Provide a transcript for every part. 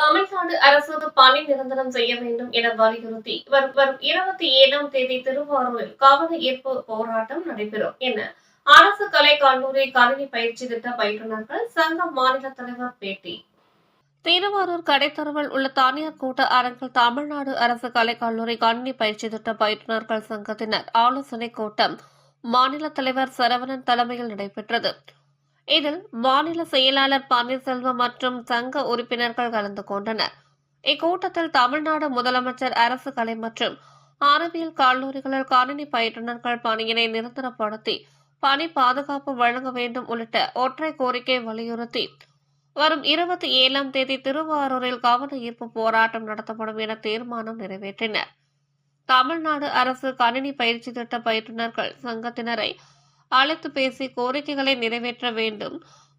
தமிழ்நாடு அரசு பணி நிரந்தரம் செய்ய வேண்டும் என வலியுறுத்தி வரும் வரும் இருபத்தி ஏழாம் தேதி திருவாரூரில் கவன ஈர்ப்பு போராட்டம் நடைபெறும் என அரசு கலை கல்லூரி கணினி பயிற்சி திட்ட பயிற்றுநர்கள் சங்க மாநில தலைவர் பேட்டி. திருவாரூர் கடைத்தருவில் உள்ள தனியார் கூட்ட அரங்கில் தமிழ்நாடு அரசு கலைக்கல்லூரி கணினி பயிற்சி திட்ட பயிற்றுநர்கள் சங்கத்தினர் ஆலோசனைக் கூட்டம் மாநில தலைவர் சரவணன் தலைமையில் நடைபெற்றது. இதில் மாநில செயலாளர் பன்னீர்செல்வம் மற்றும் சங்க உறுப்பினர்கள் கலந்து கொண்டனர். இக்கூட்டத்தில் தமிழ்நாடு முதலமைச்சர் அரசு கலை மற்றும் அறிவியல் கல்லூரிகளில் கணினி பயிற்றுநர்கள் பணியினை நிரந்தரப்படுத்தி பணி பாதுகாப்பு வழங்க வேண்டும் உள்ளிட்ட ஒற்றை கோரிக்கை வலியுறுத்தி வரும் இருபத்தி ஏழாம் தேதி திருவாரூரில் கவன ஈர்ப்பு போராட்டம் நடத்தப்படும் என தீர்மானம் நிறைவேற்றினர். தமிழ்நாடு அரசு கணினி பயிற்சி திட்ட பயிற்றுநர்கள் சங்கத்தினரை அழைத்து பேசி கோரிக்கைகளை நிறைவேற்ற வேண்டும்.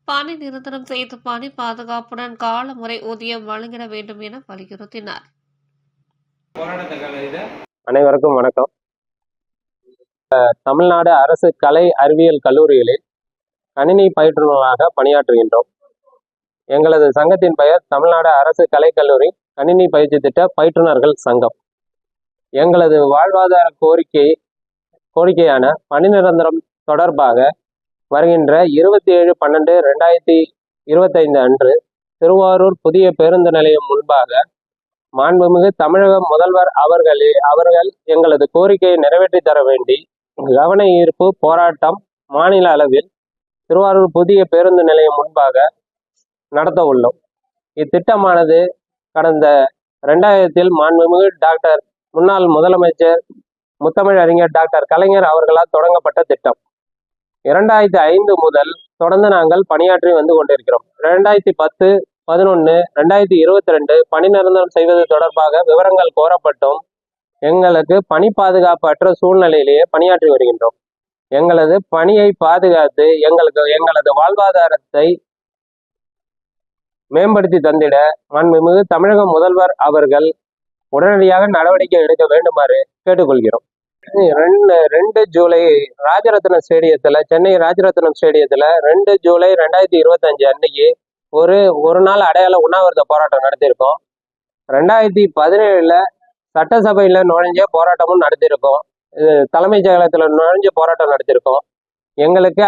பணி நிரந்தரம் செய்து பணி பாதுகாப்புடன் காலமுறை ஊதியம் வழங்கிட வேண்டும் என வலியுறுத்தினார். அனைவருக்கும் வணக்கம். தமிழ்நாடு அரசு கலை அறிவியல் கல்லூரிகளில் கணினி பயிற்றுநராக பணியாற்றுகின்றோம். எங்களது சங்கத்தின் பெயர் தமிழ்நாடு அரசு கலைக்கல்லூரி கணினி பயிற்சி திட்ட பயிற்றுனர்கள் சங்கம். எங்களது வாழ்வாதார கோரிக்கை கோரிக்கையான பணி நிரந்தரம் தொடர்பாக வருகின்ற இருபத்தி ஏழு பன்னெண்டு ரெண்டாயிரத்தி இருபத்தைந்து அன்று திருவாரூர் புதிய பேருந்து நிலையம் முன்பாக மாண்புமிகு தமிழக முதல்வர் அவர்களே அவர்கள் எங்களது கோரிக்கையை நிறைவேற்றி தர வேண்டி கவன ஈர்ப்பு போராட்டம் மாநில அளவில் திருவாரூர் புதிய பேருந்து நிலையம் முன்பாக நடத்த உள்ளோம். இத்திட்டமானது கடந்த ரெண்டாயிரத்தில் மாண்புமிகு டாக்டர் முன்னாள் முதலமைச்சர் முத்தமிழ் அறிஞர் டாக்டர் கலைஞர் அவர்களால் தொடங்கப்பட்ட திட்டம். இரண்டாயிரத்தி ஐந்து முதல் தொடர்ந்து நாங்கள் பணியாற்றி வந்து கொண்டிருக்கிறோம். ரெண்டாயிரத்தி பத்து பதினொன்று ரெண்டாயிரத்தி இருபத்தி ரெண்டு பணி நிரந்தரம் செய்வது தொடர்பாக விவரங்கள் கோரப்பட்டும் எங்களுக்கு பணி பாதுகாப்பு அற்ற சூழ்நிலையிலேயே பணியாற்றி வருகின்றோம். எங்களது பணியை பாதுகாத்து எங்களுக்கு எங்களது வாழ்வாதாரத்தை மேம்படுத்தி தந்திட மாண்புமிகு தமிழக முதல்வர் அவர்கள் உடனடியாக நடவடிக்கை எடுக்க வேண்டுமாறு கேட்டுக்கொள்கிறோம். ரெண்டு ரெண்டு ஜூலை ராஜரத்னம் ஸ்டேடியத்துல சென்னை ராஜரத்னம் ஸ்டேடியத்துல ரெண்டு ஜூலை ரெண்டாயிரத்தி இருபத்தஞ்சு அன்னைக்கு ஒரு ஒரு நாள் அடையாள உண்ணாவிரத போராட்டம் நடத்தியிருக்கோம். ரெண்டாயிரத்தி பதினேழுல சட்டசபையில நுழைஞ்ச போராட்டமும் நடத்தியிருக்கோம். தலைமைச் செயலகத்துல நுழைஞ்ச போராட்டம் நடத்தியிருக்கோம். எங்களுக்கு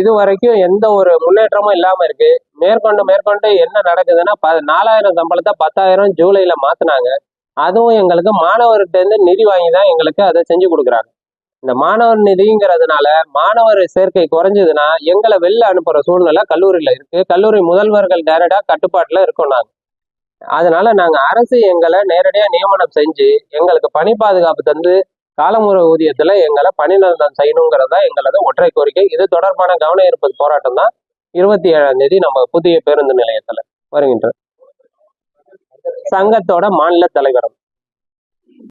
இது வரைக்கும் எந்த ஒரு முன்னேற்றமும் இல்லாம இருக்கு. மேற்கொண்டு மேற்கொண்டு என்ன நடக்குதுன்னா ப நாலாயிரம் சம்பளத்தை பத்தாயிரம் ஜூலைல மாத்துனாங்க. அதுவும் எங்களுக்கு மாணவர்கிட்ட இருந்து நிதி வாங்கி தான் எங்களுக்கு அதை செஞ்சு கொடுக்குறாங்க. இந்த மாணவர் நிதிங்கிறதுனால மாணவர் சேர்க்கை குறைஞ்சதுன்னா எங்களை வெளில அனுப்புற சூழ்நிலை கல்லூரியில இருக்கு. கல்லூரி முதல்வர்கள் டைரக்டா கட்டுப்பாட்டுல இருக்கோம் நாங்கள் அதனால நாங்க அரசு எங்களை நேரடியா நியமனம் செஞ்சு எங்களுக்கு பணி பாதுகாப்பு தந்து காலமுறை ஊதியத்துல எங்களை பணி நிரந்தரம் செய்யணுங்கிறதா எங்களது ஒற்றை கோரிக்கை. இது தொடர்பான கவன ஈர்ப்பு போராட்டம் தான் இருபத்தி ஏழாம் தேதி நம்ம புதிய பேருந்து நிலையத்துல வருகின்ற சங்கத்தோட மாநில தலைவரும்.